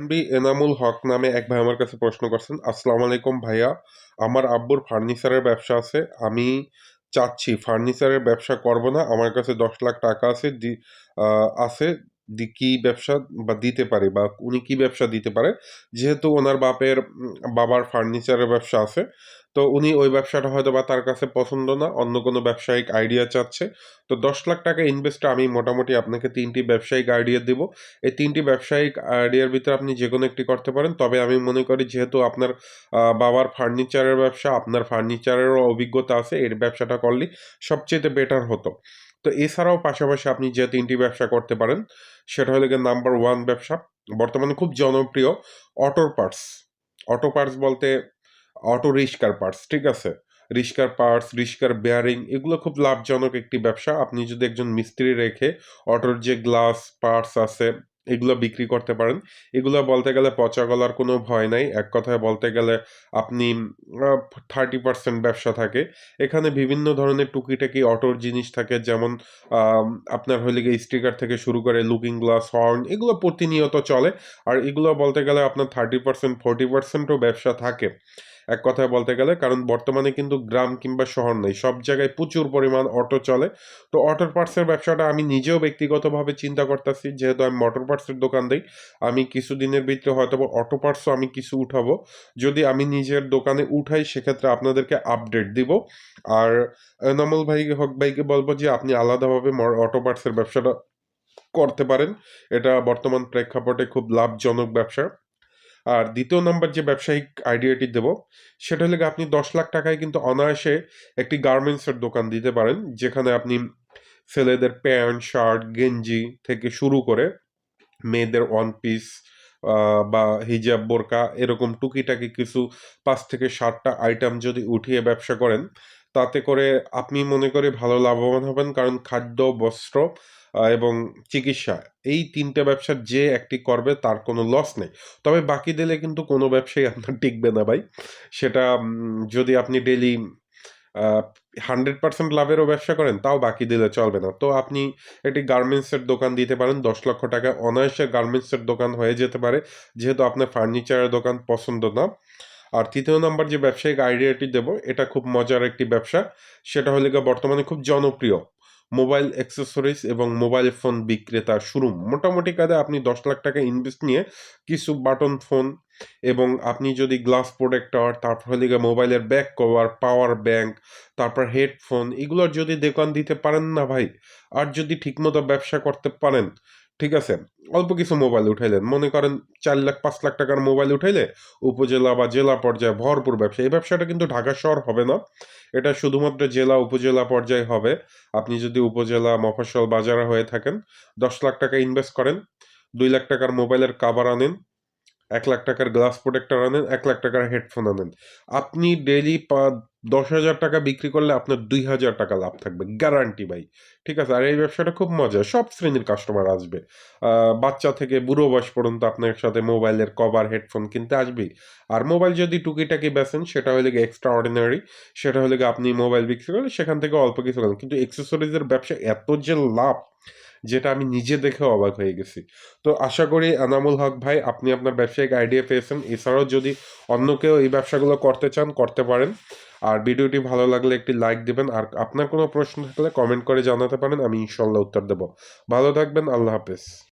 MD Enamul Haque নামে এক ভাই আমার কাছে প্রশ্ন করছেন, আসসালামু আলাইকুম ভাইয়া, আমার আব্বুর ফার্নিচারের ব্যবসা আছে, আমি চাচ্ছি ফার্নিচারের ব্যবসা করব না, আমার কাছে দশ লাখ টাকা আছে, দি আছে, দি, কি ব্যবসা বা দিতে পারে বা উনি কি ব্যবসা দিতে পারে? যেহেতু ওনার বাপের বাবার ফার্নিচারের ব্যবসা আছে তো উনি ওই ব্যবসাটা হয়তো বা তার কাছে পছন্দ না, অন্য কোনো ব্যবসায়িক আইডিয়া চাচ্ছে। তো দশ লাখ টাকা ইনভেস্ট আমি মোটামুটি আপনাকে তিনটি ব্যবসায়িক আইডিয়া দেব। এই তিনটি ব্যবসায়িক আইডিয়ার ভিতরে আপনি যে কোনো একটি করতে পারেন। তবে আমি মনে করি যেহেতু আপনার বাবার ফার্নিচারের ব্যবসা, আপনার ফার্নিচারেরও অভিজ্ঞতা আছে, এর ব্যবসাটা করলে সবচেয়ে বেটার হতো। তো এছাড়াও পাশাপাশি আপনি যে তিনটি ব্যবসা করতে পারেন, সেটা হলো গিয়ে নাম্বার ওয়ান ব্যবসা। বর্তমানে খুব জনপ্রিয় অটোর পার্টস অটো পার্টস বলতে অটো রিক্সার পার্টস ঠিক আছে? রিক্সার পার্টস রিক্সার বেয়ারিং এগুলো খুব লাভজনক একটি ব্যবসা। আপনি যদি একজন মিস্ত্রি রেখে অটোর যে গ্লাস পার্টস আছে, এগুলো বিক্রি করতে পারেন। এগুলো বলতে গেলে পচা গলার কোনো ভয় নাই। এক কথায় বলতে গেলে আপনি থার্টি পার্সেন্ট ব্যবসা থাকে। এখানে বিভিন্ন ধরনের টুকিটাকি অটোর জিনিস থাকে। যেমন আপনার হলে গিয়ে স্টিকার থেকে শুরু করে লুকিং গ্লাস হর্ন এগুলো প্রতিনিয়ত চলে। আর এগুলো বলতে গেলে আপনার থার্টি পার্সেন্ট ফোর্টি পার্সেন্টও ব্যবসা থাকে। এক কথায় বলতে গেলে, কারণ বর্তমানে কিন্তু গ্রাম কিংবা শহর নেই, সব জায়গায় প্রচুর পরিমাণ অটো চলে। তো অটোর পার্টসের ব্যবসাটা আমি নিজেও ব্যক্তিগতভাবে চিন্তা করতেছি, যেহেতু আমি মোটর পার্টসের দোকান দিই, আমি কিছুদিনের ভিতরে হয়তো অটো পার্টসও আমি কিছু উঠাবো। যদি আমি নিজের দোকানে উঠাই, সেক্ষেত্রে আপনাদেরকে আপডেট দিব। আর এনামুল ভাই হক ভাইকে বলব যে, আপনি আলাদাভাবে অটো পার্টসের ব্যবসাটা করতে পারেন। এটা বর্তমান প্রেক্ষাপটে খুব লাভজনক ব্যবসা। আর দ্বিতীয় নাম্বার যে ব্যবসায়িক আইডিয়াটি দেব, সেটা হলে আপনি দশ লাখ টাকায় কিন্তু অনায়াসে একটি গার্মেন্টসের দোকান দিতে পারেন, যেখানে আপনি ছেলেদের প্যান্ট শার্ট গেঞ্জি থেকে শুরু করে মেয়েদের ওয়ান পিস বা হিজাব বোরকা এরকম টুকিটাকি কিছু পাঁচ থেকে সাতটা আইটেম যদি উঠিয়ে ব্যবসা করেন, তাতে করে আপনি মনে করে ভালো লাভবান হবেন, কারণ খাদ্য, বস্ত্র এবং চিকিৎসা। এই তিনটে ব্যবসার যে একটি করবে তার কোনো লস নেই। তবে বাকি দিলে কিন্তু কোনো ব্যবসায়ী আপনার টিকবে না ভাই। সেটা যদি আপনি ডেলি হান্ড্রেড পার্সেন্ট লাভেরও ব্যবসা করেন, তাও বাকি দিলে চলবে না। তো আপনি একটি গার্মেন্টসের দোকান দিতে পারেন, দশ লক্ষ টাকা। অনায়াসে গার্মেন্টসের দোকান হয়ে যেতে পারে, যেহেতু আপনার ফার্নিচারের দোকান পছন্দ না। আর তৃতীয় নাম্বার যে ব্যবসায়িক আইডিয়াটি দেব, এটা খুব মজার একটি ব্যবসা। সেটা হলে বর্তমানে খুব জনপ্রিয়। মোবাইল অ্যাক্সেসরিজ এবং মোবাইল ফোন বিক্রেতা শুরু। মোটামুটি কাজে আপনি দশ লাখ টাকা ইনভেস্ট নিয়ে কিছু বাটন ফোন এবং আপনি যদি গ্লাস প্রোটেক্টর তারপর হলে মোবাইলের ব্যাক কভার পাওয়ার ব্যাংক তারপর হেডফোন এগুলোর যদি দোকান দিতে পারেন না ভাই, আর যদি ঠিকমতো ব্যবসা করতে পারেন ঠিক আছে? অল্প কিছু মোবাইল উঠাইলেন। মনে করেন চার লাখ, পাঁচ লাখ টাকার মোবাইল উঠাইলে উপজেলা বা জেলা পর্যায়ে ভরপুর ব্যবসা। এই ব্যবসাটা কিন্তু ঢাকা শহর হবে না। এটা শুধুমাত্র জেলা, উপজেলা পর্যায়ে হবে। আপনি যদি উপজেলা, মফস্বল, বাজারে হয়ে থাকেন, দশ লাখ টাকা ইনভেস্ট করেন, দুই লাখ টাকার মোবাইলের কাভার আনেন, এক লাখ টাকার গ্লাস প্রোটেক্টর আনেন, এক লাখ টাকার হেডফোন আনেন। আপনি ডেলি দশ হাজার টাকা বিক্রি করলে আপনার দুই হাজার টাকা লাভ থাকবে গ্যারান্টি ভাই। ঠিক আছে? আর এই ব্যবসাটা খুব মজা সব শ্রেণির কাস্টমার আসবে। বাচ্চা থেকে বুড়ো বয়স পর্যন্ত আপনার সাথে মোবাইলের কভার হেডফোন কিনতে আসবেই। আর মোবাইল যদি টুকিটাকি বেচেন, সেটা হলে গিয়ে এক্সট্রা অর্ডিনারি সেটা হলে গিয়ে আপনি মোবাইল বিক্রি করলে সেখান থেকে অল্প কিছু করেন কিন্তু এক্সেসরিজের ব্যবসা এত যে লাভ যেটা আমি নিজে দেখে অবাক হয়ে গেছি। তো আশা করি আনামুল হক ভাই, আপনি আপনার ব্যবসায়িক আইডিয়া পেয়েছেন। এছাড়াও যদি অন্য কেউ এই ব্যবসাগুলো করতে চান, করতে পারেন। আর ভিডিওটি ভালো লাগলে একটি লাইক দেবেন। আর আপনার কোনো প্রশ্ন থাকলে কমেন্ট করে জানাতে পারেন, আমি ইনশাল্লাহ উত্তর দেবো। ভালো থাকবেন, আল্লাহ হাফেজ।